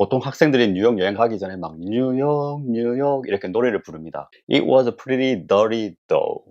보통 학생들이 뉴욕 여행 가기 전에 막 뉴욕, 뉴욕 이렇게 노래를 부릅니다. It was pretty dirty though.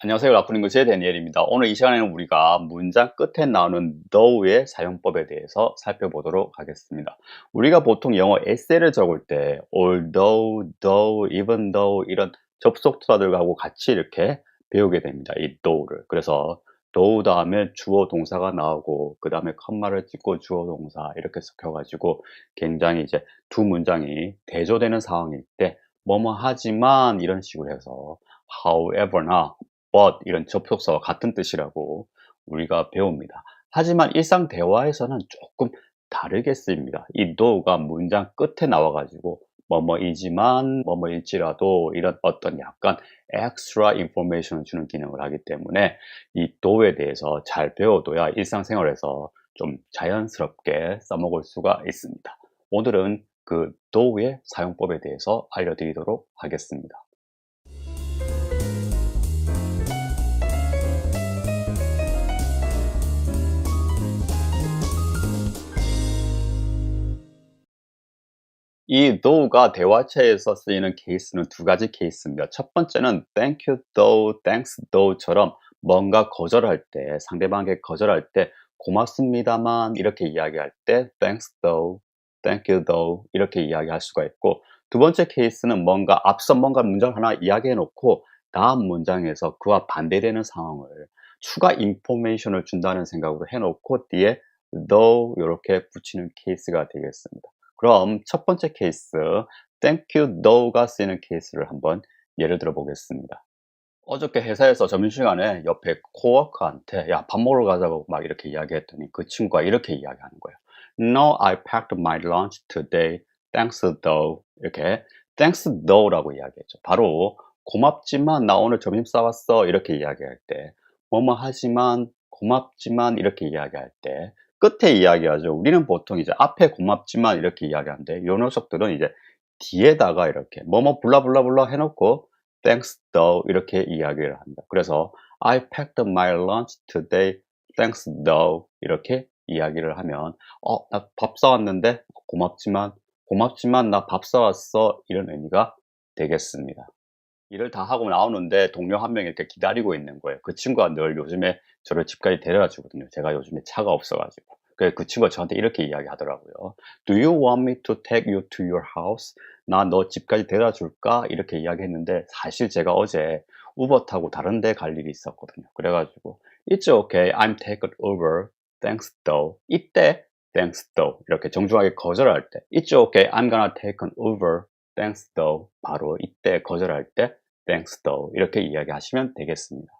안녕하세요. 라프닝글스의 데니엘입니다. 오늘 이 시간에는 우리가 문장 끝에 나오는 though의 사용법에 대해서 살펴보도록 하겠습니다. 우리가 보통 영어 에세이를 적을 때 although, though, even though 이런 접속사들하고 같이 이렇게 배우게 됩니다. 이 though를. 그래서 though 다음에 주어 동사가 나오고 그 다음에 컴마를 찍고 주어 동사 이렇게 섞여 가지고 굉장히 이제 두 문장이 대조되는 상황일 때 뭐뭐 하지만 이런 식으로 해서 however나 but 이런 접속사와 같은 뜻이라고 우리가 배웁니다. 하지만 일상 대화에서는 조금 다르게 쓰입니다. 이 do가 문장 끝에 나와 가지고 뭐뭐이지만 뭐뭐일지라도 이런 어떤 약간 extra information을 주는 기능을 하기 때문에 이 do에 대해서 잘 배워둬야 일상생활에서 좀 자연스럽게 써먹을 수가 있습니다. 오늘은 그 do의 사용법에 대해서 알려드리도록 하겠습니다. 이 though가 대화체에서 쓰이는 케이스는 두 가지 케이스입니다. 첫 번째는 thank you though, thanks though처럼 뭔가 거절할 때, 상대방에게 거절할 때 고맙습니다만 이렇게 이야기할 때 thanks though, thank you though 이렇게 이야기할 수가 있고 두 번째 케이스는 뭔가 앞서 뭔가 문장 하나 이야기해 놓고 다음 문장에서 그와 반대되는 상황을 추가 인포메이션을 준다는 생각으로 해놓고 뒤에 though 이렇게 붙이는 케이스가 되겠습니다. 그럼 첫 번째 케이스 thank you though가 쓰이는 케이스를 한번 예를 들어 보겠습니다. 어저께 회사에서 점심시간에 옆에 코워커한테 야 밥 먹으러 가자고 막 이렇게 이야기했더니 그 친구가 이렇게 이야기하는 거예요. No, I packed my lunch today. Thanks though. 이렇게 thanks though라고 이야기했죠. 바로 고맙지만 나 오늘 점심 싸왔어 이렇게 이야기할 때 뭐뭐 하지만 고맙지만 이렇게 이야기할 때 끝에 이야기하죠. 우리는 보통 이제 앞에 고맙지만 이렇게 이야기하는데 요 녀석들은 이제 뒤에다가 이렇게 뭐뭐 블라블라블라 해놓고 thanks though 이렇게 이야기를 합니다. 그래서 I packed my lunch today thanks though 이렇게 이야기를 하면 어, 나 밥 사왔는데 고맙지만 고맙지만 나 밥 사왔어 이런 의미가 되겠습니다. 일을 다 하고 나오는데 동료 한 명이 이렇게 기다리고 있는 거예요. 그 친구가 늘 요즘에 저를 집까지 데려다 주거든요. 제가 요즘에 차가 없어가지고. 그 친구가 저한테 이렇게 이야기 하더라고요. Do you want me to take you to your house? 나 너 집까지 데려다 줄까? 이렇게 이야기했는데 사실 제가 어제 우버 타고 다른 데 갈 일이 있었거든요. 그래가지고 It's okay, I'm taken over. Thanks though. 이때 thanks though 이렇게 정중하게 거절할 때 It's okay, I'm gonna take over. Thanks though. 바로 이때 거절할 때 thanks though 이렇게 이야기하시면 되겠습니다.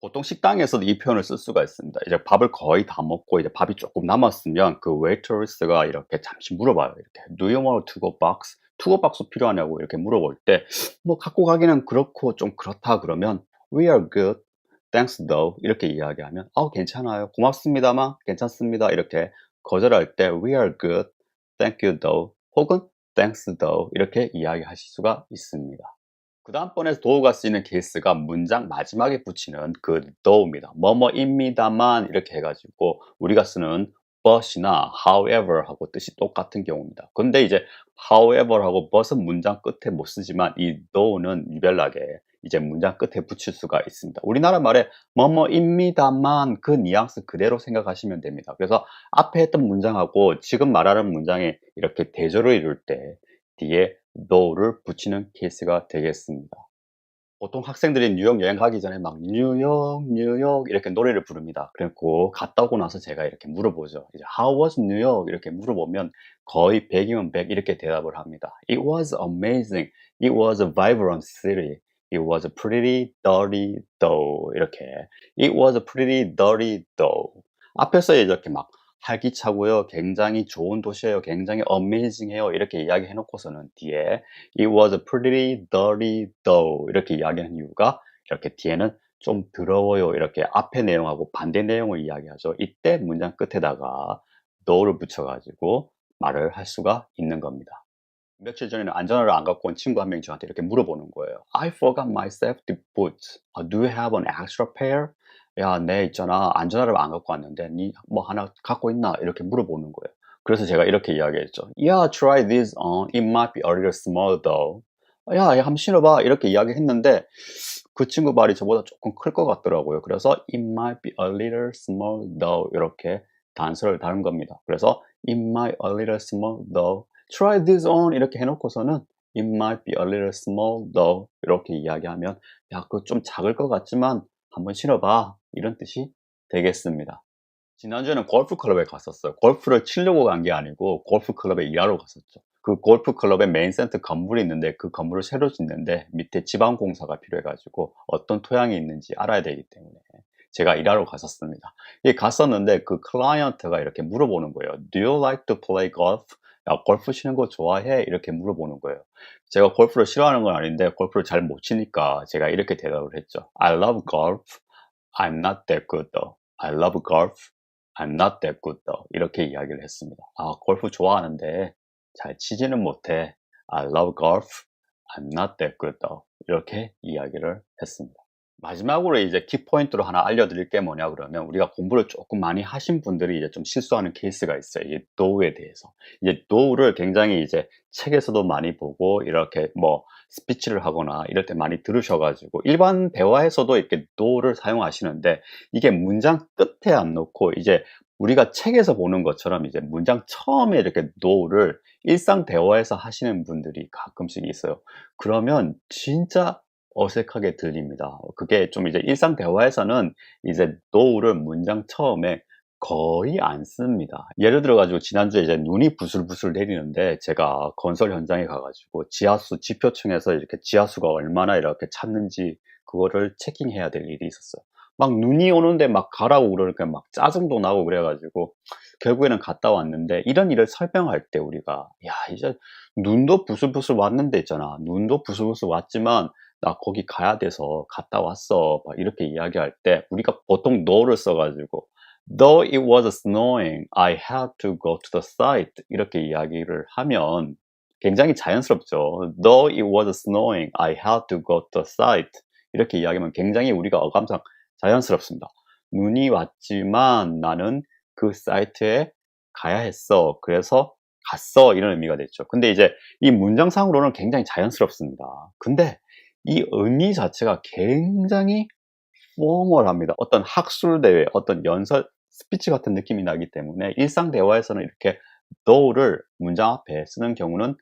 보통 식당에서도 이 표현을 쓸 수가 있습니다. 이제 밥을 거의 다 먹고 이제 밥이 조금 남았으면 그 웨이터리스가 이렇게 잠시 물어봐요. 이렇게 Do you want to go box? 투고 박스 필요하냐고 이렇게 물어볼 때 뭐 갖고 가기는 그렇고 좀 그렇다 그러면 We are good. Thanks though. 이렇게 이야기하면 어 괜찮아요. 고맙습니다만 괜찮습니다. 이렇게 거절할 때 We are good. Thank you though. 혹은 Thanks though. 이렇게 이야기하실 수가 있습니다. 그 다음번에 do가 쓰이는 케이스가 문장 마지막에 붙이는 그 though입니다. 뭐뭐입니다만 이렇게 해가지고 우리가 쓰는 but이나 however 하고 뜻이 똑같은 경우입니다. 근데 이제 however 하고 but은 문장 끝에 못 쓰지만 이 though는 유별나게 이제 문장 끝에 붙일 수가 있습니다. 우리나라 말에 뭐뭐입니다만 그 뉘앙스 그대로 생각하시면 됩니다. 그래서 앞에 했던 문장하고 지금 말하는 문장에 이렇게 대조를 이룰 때 뒤에 though를 붙이는 케이스가 되겠습니다. 보통 학생들이 뉴욕 여행 가기 전에 막 뉴욕, 뉴욕 이렇게 노래를 부릅니다. 그리고 갔다 오고 나서 제가 이렇게 물어보죠. 이제 How was New York? 이렇게 물어보면 거의 100이면 100 이렇게 대답을 합니다. It was amazing. It was a vibrant city. It was pretty dirty though. 이렇게 It was pretty dirty though. 앞에서 이렇게 막 활기차고요. 굉장히 좋은 도시예요. 굉장히 어메이징해요. 이렇게 이야기해 놓고서는 뒤에 It was pretty dirty though 이렇게 이야기하는 이유가 이렇게 뒤에는 좀 더러워요. 이렇게 앞에 내용하고 반대 내용을 이야기하죠. 이때 문장 끝에다가 though를 붙여가지고 말을 할 수가 있는 겁니다. 며칠 전에는 안전화를 안 갖고 온 친구 한 명이 저한테 이렇게 물어보는 거예요. I forgot my safety boots. Do you have an extra pair? 야, 내 있잖아. 안전화를 안 갖고 왔는데 니 뭐 하나 갖고 있나? 이렇게 물어보는 거예요. 그래서 제가 이렇게 이야기했죠. Yeah, try this on. It might be a little small though. 야, 야, 한번 신어봐. 이렇게 이야기했는데 그 친구 발이 저보다 조금 클 것 같더라고요. 그래서 it might be a little small though 이렇게 단서를 다른 겁니다. 그래서 it might a little small though. Try this on 이렇게 해놓고서는 it might be a little small though 이렇게 이야기하면 야, 그거 좀 작을 것 같지만 한번 신어봐. 이런 뜻이 되겠습니다. 지난주에는 골프 클럽에 갔었어요. 골프를 치려고 간 게 아니고 골프 클럽에 일하러 갔었죠. 그 골프 클럽에 메인 센터 건물이 있는데 그 건물을 새로 짓는데 밑에 지방 공사가 필요해가지고 어떤 토양이 있는지 알아야 되기 때문에 제가 일하러 갔었습니다. 이 갔었는데 그 클라이언트가 이렇게 물어보는 거예요. Do you like to play golf? 야, 골프 치는 거 좋아해? 이렇게 물어보는 거예요. 제가 골프를 싫어하는 건 아닌데 골프를 잘 못 치니까 제가 이렇게 대답을 했죠. I love golf. I'm not that good though. I love golf. I'm not that good though. 이렇게 이야기를 했습니다. 아, 골프 좋아하는데 잘 치지는 못해. I love golf. I'm not that good though. 이렇게 이야기를 했습니다. 마지막으로 이제 키포인트로 하나 알려드릴 게 뭐냐 그러면 우리가 공부를 조금 많이 하신 분들이 이제 좀 실수하는 케이스가 있어요. 이 도우에 대해서. 이제 도우를 굉장히 이제 책에서도 많이 보고 이렇게 뭐 스피치를 하거나 이럴 때 많이 들으셔가지고 일반 대화에서도 이렇게 도우를 사용하시는데 이게 문장 끝에 안 놓고 이제 우리가 책에서 보는 것처럼 이제 문장 처음에 이렇게 도우를 일상 대화에서 하시는 분들이 가끔씩 있어요. 그러면 진짜 어색하게 들립니다. 그게 좀 이제 일상 대화에서는 이제 노우를 문장 처음에 거의 안 씁니다. 예를 들어가지고 지난주에 이제 눈이 부슬부슬 내리는데 제가 건설 현장에 가가지고 지하수 지표층에서 이렇게 지하수가 얼마나 이렇게 찼는지 그거를 체킹해야 될 일이 있었어요. 막 눈이 오는데 막 가라고 그러니까 막 짜증도 나고 그래가지고 결국에는 갔다 왔는데 이런 일을 설명할 때 우리가 야 이제 눈도 부슬부슬 왔는데 있잖아 눈도 부슬부슬 왔지만 나 거기 가야 돼서 갔다 왔어. 막 이렇게 이야기할 때 우리가 보통 너를 써가지고 though it was snowing I had to go to the site. 이렇게 이야기를 하면 굉장히 자연스럽죠. Though it was snowing I had to go to the site. 이렇게 이야기하면 굉장히 우리가 어감상 자연스럽습니다 눈이 왔지만 나는 그 사이트에 가야 했어. 그래서 갔어. 이런 의미가 됐죠. 근데 이제 이 문장상으로는 굉장히 자연스럽습니다. 근데 이 의미 자체가 굉장히 포멀합니다. 어떤 학술 대회, 어떤 연설, 스피치 같은 느낌이 나기 때문에 일상 대화에서는 이렇게 though를 문장 앞에 쓰는 경우는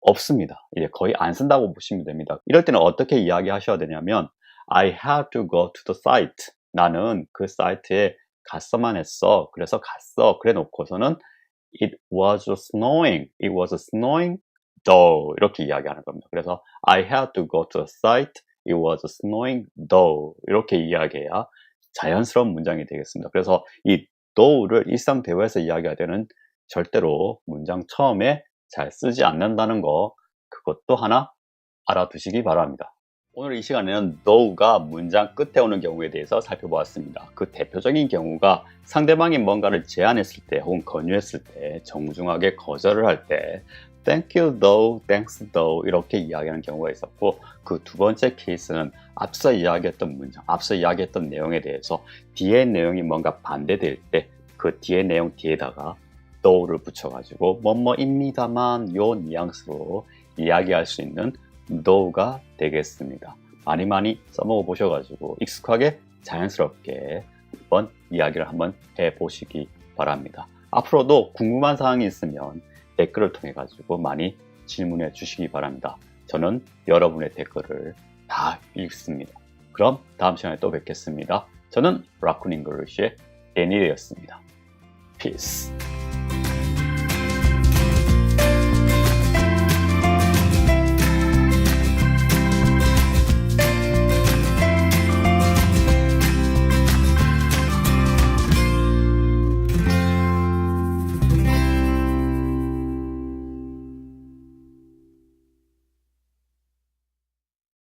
없습니다. 이제 거의 안 쓴다고 보시면 됩니다. 이럴 때는 어떻게 이야기하셔야 되냐면 I had to go to the site. 나는 그 사이트에 갔어만 했어. 그래서 갔어. 그래 놓고서는 It was snowing. It was snowing though 이렇게 이야기하는 겁니다. 그래서 I had to go to a site. It was snowing though 이렇게 이야기해야 자연스러운 문장이 되겠습니다. 그래서 이 though를 일상 대화에서 이야기할 때는 절대로 문장 처음에 잘 쓰지 않는다는 거 그것도 하나 알아두시기 바랍니다. 오늘 이 시간에는 though가 문장 끝에 오는 경우에 대해서 살펴보았습니다. 그 대표적인 경우가 상대방이 뭔가를 제안했을 때 혹은 권유했을 때 정중하게 거절을 할 때 thank you though, thanks though 이렇게 이야기하는 경우가 있었고 그 두 번째 케이스는 앞서 이야기했던 문장, 앞서 이야기했던 내용에 대해서 뒤에 내용이 뭔가 반대될 때 그 뒤에 내용 뒤에다가 though를 붙여가지고 뭐뭐입니다만 요 뉘앙스로 이야기할 수 있는 though가 되겠습니다. 많이 많이 써먹어 보셔가지고 익숙하게 자연스럽게 한번 이야기를 한번 해보시기 바랍니다. 앞으로도 궁금한 사항이 있으면 댓글을 통해 가지고 많이 질문해 주시기 바랍니다. 저는 여러분의 댓글을 다 읽습니다. 그럼 다음 시간에 또 뵙겠습니다. 저는 라쿤 잉글리시의 데니엘이었습니다. Peace.